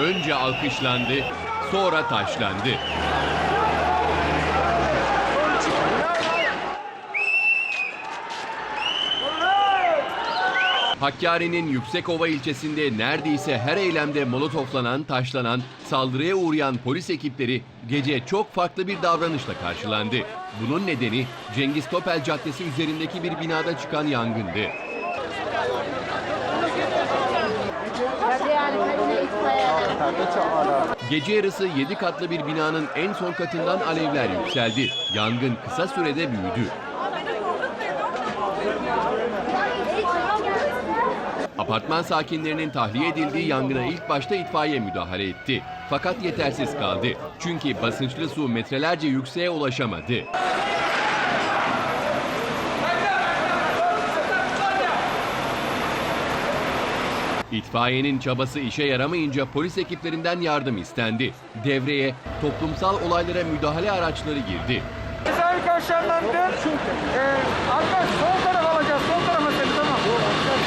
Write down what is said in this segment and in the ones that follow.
önce alkışlandı, sonra taşlandı. Hakkari'nin Yüksekova ilçesinde neredeyse her eylemde molotoflanan, taşlanan, saldırıya uğrayan polis ekipleri gece çok farklı bir davranışla karşılandı. Bunun nedeni Cengiz Topel Caddesi üzerindeki bir binada çıkan yangındı. Gece yarısı 7 katlı bir binanın en son katından alevler yükseldi. Yangın kısa sürede büyüdü. Apartman sakinlerinin tahliye edildiği yangına ilk başta itfaiye müdahale etti. Fakat yetersiz kaldı. Çünkü basınçlı su metrelerce yükseğe ulaşamadı. İtfaiyenin çabası işe yaramayınca polis ekiplerinden yardım istendi. Devreye toplumsal olaylara müdahale araçları girdi. Cezayir kavşağından dön. Ee, arkadaş sol taraf alacağız. Sol tarafa seni tamam.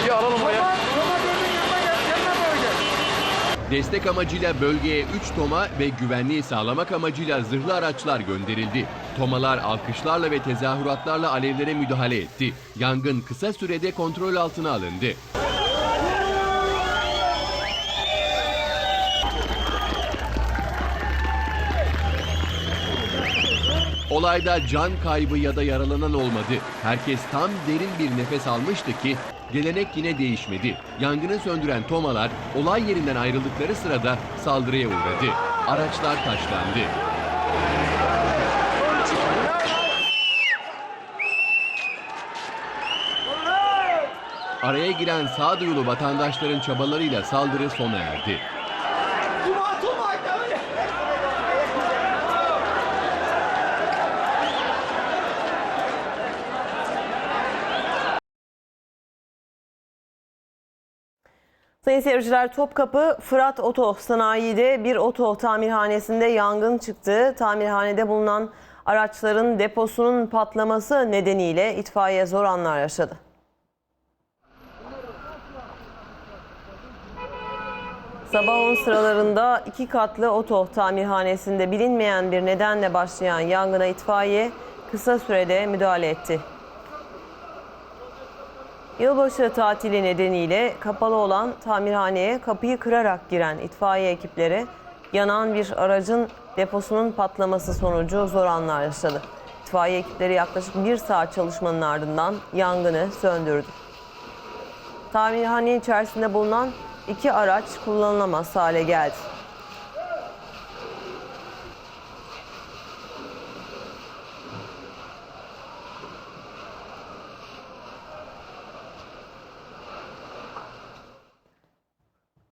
Bir alalım. Yanına doğru gel. Destek amacıyla bölgeye 3 toma ve güvenliği sağlamak amacıyla zırhlı araçlar gönderildi. Tomalar alkışlarla ve tezahüratlarla alevlere müdahale etti. Yangın kısa sürede kontrol altına alındı. Olayda can kaybı ya da yaralanan olmadı. Herkes tam derin bir nefes almıştı ki gelenek yine değişmedi. Yangını söndüren tomalar olay yerinden ayrıldıkları sırada saldırıya uğradı. Araçlar taşlandı. Araya giren sağduyulu vatandaşların çabalarıyla saldırı sona erdi. Sayın seyirciler Topkapı Fırat Oto Sanayi'de bir oto tamirhanesinde yangın çıktı. Tamirhanede bulunan araçların deposunun patlaması nedeniyle itfaiye zor anlar yaşadı. Sabah 10 sıralarında iki katlı oto tamirhanesinde bilinmeyen bir nedenle başlayan yangına itfaiye kısa sürede müdahale etti. Yılbaşı tatili nedeniyle kapalı olan tamirhaneye kapıyı kırarak giren itfaiye ekipleri yanan bir aracın deposunun patlaması sonucu zor anlar yaşadı. İtfaiye ekipleri yaklaşık bir saat çalışmanın ardından yangını söndürdü. Tamirhane içerisinde bulunan iki araç kullanılamaz hale geldi.